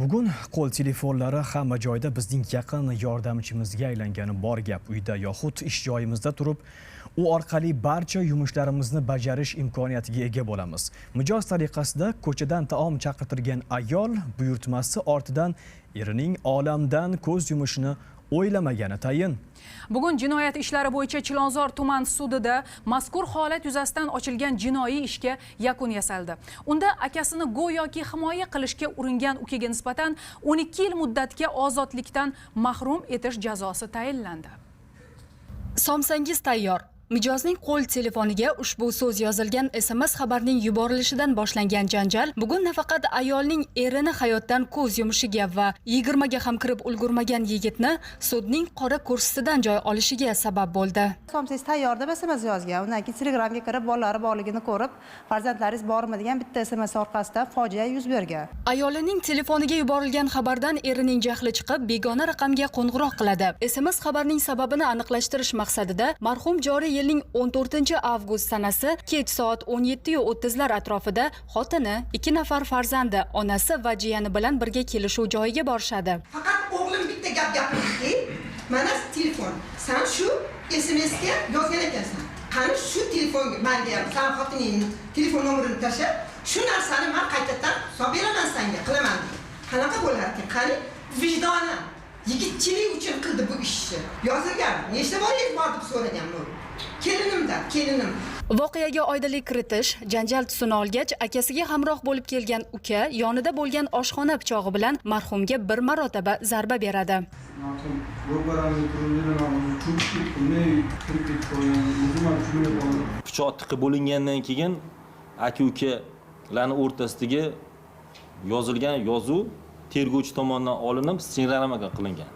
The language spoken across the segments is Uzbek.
bugun qo'l telefonlari hamma joyda bizning yaqin yordamchimizga aylangani bor gap uyda yoxud ish joyimizda turib u orqali barcha yumushlarimizni bajarish imkoniyatiga ega bo'lamiz. Mijoz tariqasida ko'chadan taom chaqirtirgan ayol buyurtmasi ortidan erining olamdan ko'z yumishini o'ylamagani tayin Bugun jinoyat ishlari bo'yicha Chilonzor tuman sudida mazkur holat yuzasidan ochilgan jinoiy ishga yakun yasaldi. Unda akasini go'yoki himoya qilishga uringan ukaga nisbatan 12 yil muddatga ozodlikdan mahrum etish jazosi tayinlandi. Somsangiz tayyor. Mijozning qo'l telefoniga ushbu so'z yozilgan SMS xabarning yuborilishidan boshlangan janjal bugun nafaqat ayolning erini hayotdan ko'z yumishiga va 20 ga ham kirib ulgurmagan yigitni sudning qora kursisidan joy olishiga sabab bo'ldi. somsangiz tayyor deb sms yozgan undan keyin telegramga kirib bolalari borligini ko'rib farzandlaringiz bormi degan bitta sms orqasidan fojia yuz bergan Ayolining telefoniga yuborilgan xabardan erining jahli chiqib, begona raqamga qo'ng'iroq qiladi. SMS xabarning sababini aniqlashtirish maqsadida marhum joriy yilning 14-avgust sanasi kech soat 17:30 lar atrofida xotini, ikki nafar farzandi, onasi va jiyani bilan birga kelishuv joyiga borishadi. faqat o'g'lim bitta gap gapirdiki mana telefon. San shu smsga yozgan ekansan. Qani shu telefonga menga ham san xotining telefon nomerini tashlab shu narsani men qaytadan solib beraman senga, qilaman. Qanaqa bo'lar ekan qani? Vijdoni. Yigitchilik uchun qildi bu ishni. Yozilgan. Nechta bor bor deb so'raganman kelinimdan kelinim. Voqeaga oydinlik kiritish, janjal tusini olgach, akasiga hamroh bo'lib kelgan uka yonida bo'lgan oshxona pichog'i bilan marhumga bir marotaba zarba beradi. Pichoq tiqib bo'lingandan keyin aka ukalarni o'rtasidagi yozilgan yozuv tergovchi tomonidan olinib stenogrammaga qilingan.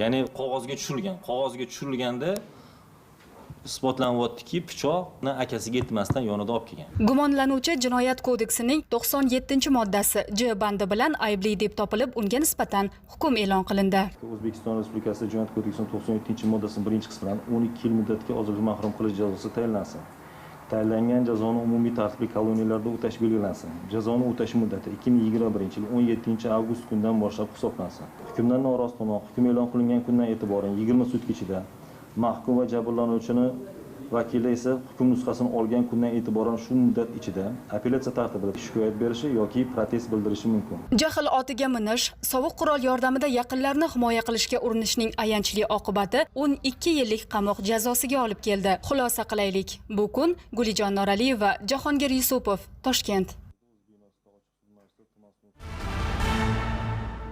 Ya'ni qog'ozga tushirilgan. Qog'ozga tushirilganda isbotlanyaptiki pichoqni akasiga yetmasdan yonida olib kelgan. Gumonlanuvchi Jinoyat kodeksining 97-moddasi J bandi bilan aybli deb topilib, unga nisbatan hukm e'lon qilindi. o'zbekiston respublikasi jinoyat kodeksining to'qson yettinchi moddasining birinchi qismidan o'n ikki yil muddatga ozodlikdan mahrum qilish jazosi tayinlansin tayinlangan jazoni umumiy tartibli koloniyalarda o'tash belgilansin. Jazoni o'tash muddati ikki ming yigirma birinchi yil o'n yettinchi avgust kunidan boshlab hisoblansin. Hukmdan norozi tomon hukm e'lon qilingan kundan e'tiboran yigirma sutka ichida mahkum va jabrlanuvchini vakili esa hukm nusxasini olgan kundan e'tiboran shu muddat ichida apellyatsiya tartibida shikoyat berishi yoki protest bildirishi mumkin Jahl otiga minish, sovuq qurol yordamida yaqinlarni himoya qilishga urinishning ayanchli oqibati 12 yillik qamoq jazosiga olib keldi. Xulosa qilaylik. Bu kun Gulijon Noraliyeva, Jahongir Yusupov, Toshkent.